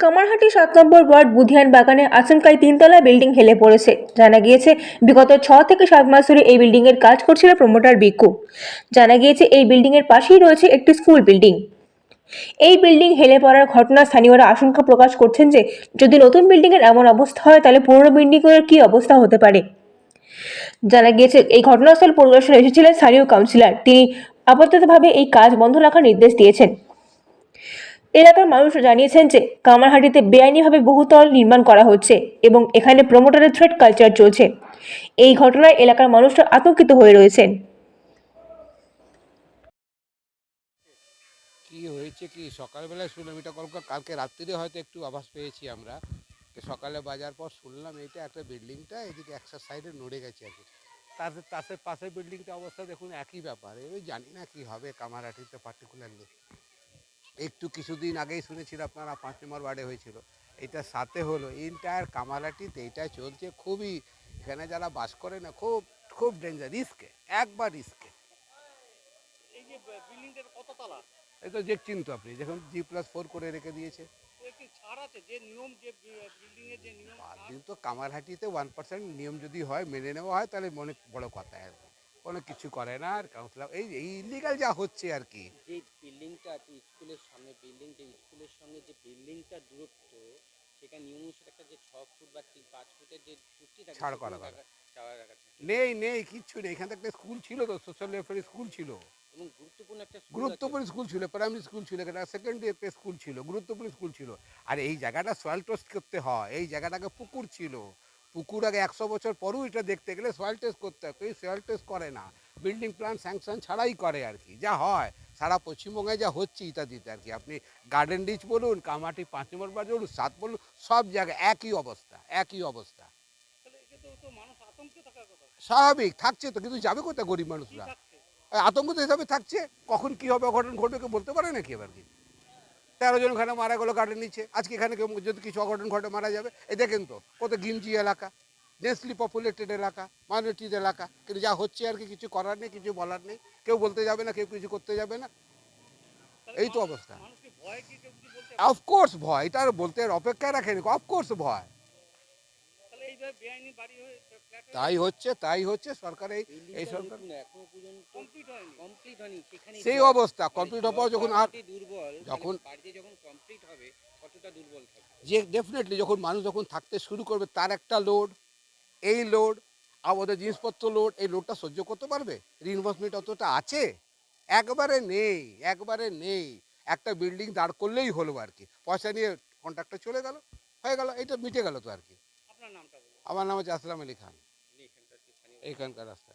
কামারহাটি সাত নম্বর ওয়ার্ড বুধিয়ান বাগানে আচমকাই তিনতলা বিল্ডিং হেলে পড়েছে। জানা গিয়েছে, বিগত ছ থেকে সাত মাস ধরে এই বিল্ডিং এর কাজ করছিল প্রমোটার বিক্ষু জানা গিয়েছে, এই বিল্ডিং এর পাশেই রয়েছে একটি স্কুল বিল্ডিং। এই বিল্ডিং হেলে পড়ার ঘটনা স্থানীয়রা আশঙ্কা প্রকাশ করছেন যে, যদি নতুন বিল্ডিং এর এমন অবস্থা হয়, তাহলে পুরনো বিল্ডিং এর কি অবস্থা হতে পারে? জানা গিয়েছে, এই ঘটনাস্থল পরিদর্শনে এসেছিলেন স্থানীয় কাউন্সিলর। তিনি আপাততভাবে এই কাজ বন্ধ রাখার নির্দেশ দিয়েছেন। এলাকার মানুষ জানিয়েছেন যে কামারহাটিতে বেআইনিভাবে বহুতল নির্মাণ করা হচ্ছে এবং এখানে প্রমোটারের থ্রেড কালচার চলছে। এই ঘটনায় এলাকার মানুষরা আতঙ্কিত হয়ে রয়েছেন। কি হয়েছে কি? সকালবেলায় শুনলাম, এটা কলকাতা কালকে রাত্রিরে হয়তো একটু আভাস পেয়েছি আমরা। সকালে বাজার পর শুনলাম এটা একটা বিল্ডিংটা, এদিকে একটা সাইডে নড়ে গেছে আর কি। তার তার পাশের বিল্ডিংটা অবস্থা দেখুন একই ব্যাপার। এবার জানি না কি হবে কামারহাটিতে পার্টিকুলারলি একটু কিছুদিন আগেই শুনেছিল আপনারা পাঁচ নম্বর ওয়ার্ডে হয়েছিল। এটা সাথে হলো ইন্টায়ার কামারহাটিতে এটা চলছে খুবই এখানে যারা বাস করে না খুব খুব ডেঞ্জার রিস্কে একবার রিস্কে এই যে বিল্ডিংটার কত তালা এই তো দেখছেন তো আপনি দেখুন জি প্লাস ফোর করে রেখে দিয়েছে। তো কামারহাটিতে ওয়ান পার্সেন্ট নিয়ম যদি হয় মেনে নেওয়া হয় তাহলে অনেক বড় কথা। আর কি। কোনো কিছু করে না আর কাউন্সিলর এই এই ইলিগাল যা হচ্ছে আর কি। যে বিল্ডিংটা আছে স্কুলের সামনে বিল্ডিং যে স্কুলের সঙ্গে যে বিল্ডিংটার দূরত্ব সেখানে নিয়ম অনুসারে একটা যে ছ ফুট বা তিন পাঁচ ফুটের যে চুক্তি থাকে ছাড় করা থাকে। নেই নেই কিচ্ছু নেই। এখানে একটা স্কুল ছিল তো সোশ্যাল ওয়েলফেয়ার স্কুল ছিল। এবং গুরুত্বপূর্ণ একটা স্কুল গুরুত্বপূর্ণ স্কুল ছিল প্রাইমারি স্কুল ছিল এখানে সেকেন্ড একটা স্কুল ছিল গুরুত্বপূর্ণ স্কুল ছিল। আর এই জায়গাটা সয়েল টেস্ট করতে হয় এই জায়গাটাকে পুকুর ছিল। পুকুর আগে একশো বছর পরেও এটা দেখতে গেলে সয়েল টেস্ট করতে হয় কেউ সয়েল টেস্ট করে না। বিল্ডিং প্ল্যান স্যাংশন ছাড়াই করে আর কি যা হয়। সারা পশ্চিমবঙ্গে যা হচ্ছে ইত্যাদিতে আর কি। আপনি গার্ডেন রিচ বলুন কামাটি পাঁচ নম্বর বাজার বলুন সাত বলুন সব জায়গায় একই অবস্থা একই অবস্থা। তো তো আতঙ্কে স্বাভাবিক থাকছে তো কিন্তু যাবে কোথায় গরিব মানুষরা? থাকছে? এই আতঙ্কিত হিসাবে থাকছে কখন কি হবে অঘটন ঘটবে কেউ বলতে পারে নাকি এবার কি? তেরো জন এখানে মারা গেলো কাটে নিচে। আজকে এখানে কেউ যদি কিছু অঘটন ঘটে মারা যাবে। এ দেখেন তো কত গিঞ্জি এলাকা ডেন্সলি পপুলেটেড এলাকা মাইনরিটিজ এলাকা। কিন্তু যা হচ্ছে আর কি কিছু করার নেই কিছু বলার নেই। কেউ বলতে যাবে না কেউ কিছু করতে যাবে না। এই তো অবস্থা। অফকোর্স ভয় এটা আর বলতে আর অপেক্ষা রাখেনি। অফকোর্স ভয় তাহলে এইভাবে বেআইনি বাড়ি হয়ে ফ্ল্যাট তাই হচ্ছে তাই হচ্ছে সরকার এই এই সরকার সেই অবস্থা মানে কমপ্লিট জল হওয়ার যখন আর দুর্বল যখন- যে ডেফিনেটলি যখন মানুষ যখন থাকতে শুরু করবে তার একটা লোড এই লোড আমাদের জিনিসপত্র লোড এই লোডটা সহ্য করতে পারবে? রিইনভেস্টমেন্ট অতটা আছে? একবারে নেই একবারে নেই। একটা বিল্ডিং দাঁড় করলেই হলো আর কি। পয়সা নিয়ে কন্ট্রাক্টর চলে গেল হয়ে গেল এটা মিটে গেল তো আর কি। আপনার নামটা বলুন। আমার নাম হচ্ছে আসলাম আলী খান। এইখানকার রাস্তা